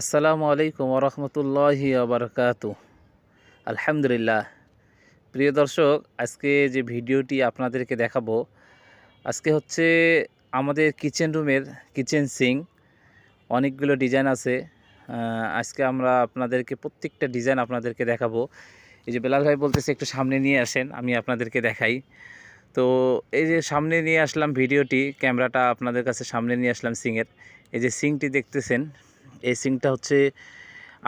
আসসালামু আলাইকুম ওরহমতুল্লাহি আবরকাত আলহামদুলিল্লাহ। প্রিয় দর্শক, আজকে যে ভিডিওটি আপনাদেরকে দেখাবো, আজকে হচ্ছে আমাদের কিচেন রুমের কিচেন সিং। অনেকগুলো ডিজাইন আছে। আজকে আমরা আপনাদেরকে প্রত্যেকটা ডিজাইন আপনাদেরকে দেখাবো। এই যে বেলাল ভাই বলতেছে একটু সামনে নিয়ে আসেন, আমি আপনাদেরকে দেখাই। তো এই যে সামনে নিয়ে আসলাম ভিডিওটি, ক্যামেরাটা আপনাদের কাছে সামনে নিয়ে আসলাম সিংয়ের। এই যে সিংটি দেখতেছেন এই সিংটা হচ্ছে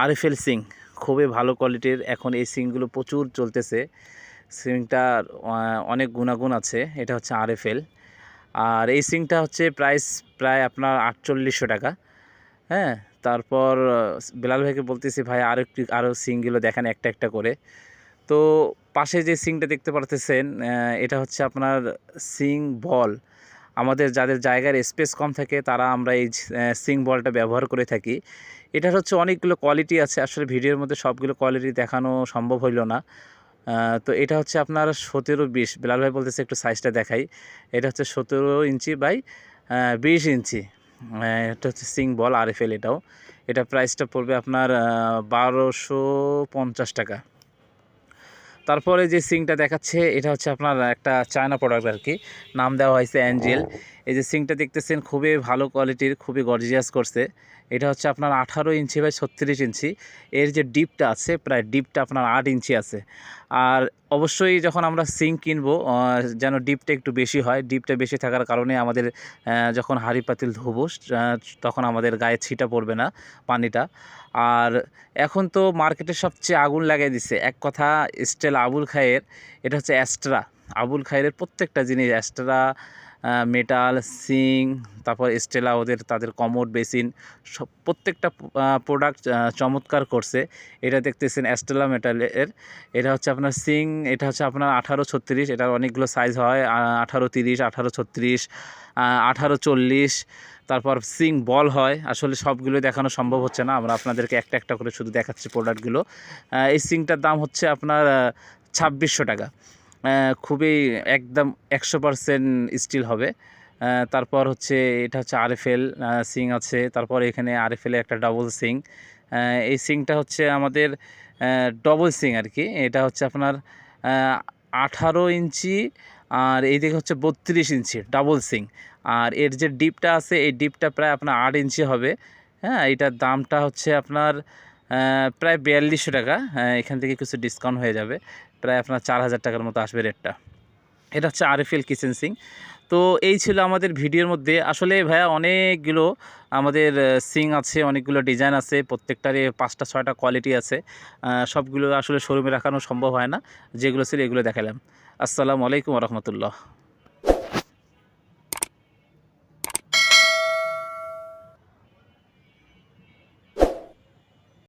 আরএফএল সিং। খুবই ভালো কোয়ালিটির এখন এই সিংগুলো প্রচুর চলতেছে। সিংটার অনেক গুণাগুণ আছে। এটা হচ্ছে আরএফএল। আর এই সিংটা হচ্ছে প্রাইস প্রায় আপনার আটচল্লিশশো টাকা। হ্যাঁ তারপর বেলাল ভাইকে বলতেছি, ভাই আরও একটু আরও সিংগুলো দেখেন একটা একটা করে। তো পাশে যে সিংটা দেখতে পারতেছেন এটা হচ্ছে আপনার সিং বল। আমাদের যাদের জায়গার স্পেস কম থাকে, তারা আমরা এই সিং বলটা ব্যবহার করে থাকি। এটার হচ্ছে অনেকগুলো কোয়ালিটি আছে, আসলে ভিডিওর মধ্যে সবগুলো কোয়ালিটি দেখানো সম্ভব হইল না। তো এটা হচ্ছে আপনার সতেরো বিশ, বেলাল ভাই বলতেছে একটু সাইজটা দেখাই। এটা হচ্ছে সতেরো ইঞ্চি বাই বিশ ইঞ্চি। এটা হচ্ছে সিং বল আর এফ এল এটাও। এটা প্রাইসটা পড়বে আপনার বারোশো পঞ্চাশ টাকা। তারপরে যে সিংটা দেখাচ্ছে, এটা হচ্ছে আপনার একটা চায়না প্রোডাক্ট আর কি। নাম দেওয়া হয়েছে অ্যাঞ্জেল এই যে সিংটা দেখতেছেন, খুবই ভালো কোয়ালিটির খুবই গর্জিয়াস করছে। এটা হচ্ছে আপনার আঠারো ইঞ্চি বাই ছত্রিশ ইঞ্চি। এর যে ডিপটা আছে, প্রায় ডিপটা আপনার আট ইঞ্চি আছে। আর অবশ্যই যখন আমরা সিং কিনবো যেন ডিপটা একটু বেশি হয় ডিপটা বেশি থাকার কারণে আমাদের যখন হাঁড়ি পাতিল ধোবো তখন আমাদের গায়ে ছিটা পড়বে না পানিটা। আর এখন তো মার্কেটে সবচেয়ে আগুন লাগিয়ে দিছে। এক কথা স্টেল আবুল খায়ের, এটা হচ্ছে অ্যাস্ট্রা আবুল খায়ের প্রত্যেকটা জিনিস অ্যাস্ট্রা মেটাল সিং তারপর স্টেলা ওদের তাদের কমোড বেসিন সব প্রত্যেকটা প্রোডাক্ট চমৎকার করছে। এটা দেখতেছেন অ্যাস্টেলা মেটালের এটা হচ্ছে আপনার সিং এটা হচ্ছে আপনার আঠারো ছত্রিশ, এটার অনেকগুলো সাইজ হয়। আঠারো তিরিশ, আঠারো ছত্রিশ আঠারো চল্লিশ, তারপর সিং বল হয়। আসলে সবগুলো দেখানো সম্ভব হচ্ছে না। আমরা আপনাদেরকে একটা একটা করে শুধু দেখাচ্ছি প্রোডাক্টগুলো এই সিংটার দাম হচ্ছে আপনার ছাব্বিশশো টাকা। খুবই একদম একশো পারসেন্ট স্টিল হবে। তারপর হচ্ছে এটা হচ্ছে আরএফএল সিং আছে। তারপর এখানে আরএফএলে একটা ডবল সিং। এই সিংটা হচ্ছে আমাদের ডবল সিং আর কি। এটা হচ্ছে আপনার আঠারো ইঞ্চি আর এই দিকে হচ্ছে বত্রিশ ইঞ্চি ডাবল সিং। আর এর যে ডিপটা আছে, এই ডিপটা প্রায় আপনার আট ইঞ্চি হবে। হ্যাঁ এটার দামটা হচ্ছে আপনার প্রায় বিয়াল্লিশশো টাকা। আহ, এখান থেকে কিছু ডিসকাউন্ট হয়ে যাবে। প্রায় আপনার চার হাজার টাকার মতো আসবে রেটটা এটা হচ্ছে আরএফএল কিচেন সিং তো এই ছিল আমাদের ভিডিওর মধ্যে। আসলে ভাইয়া অনেকগুলো আমাদের সিং আছে অনেকগুলো ডিজাইন আছে। প্রত্যেকটারই পাঁচটা ছয়টা কোয়ালিটি আছে। সবগুলো আসলে শোরুমে রাখানো সম্ভব হয় না। যেগুলো ছিল এগুলো দেখালাম। আসসালামু আলাইকুম রহমতুল্লাহ।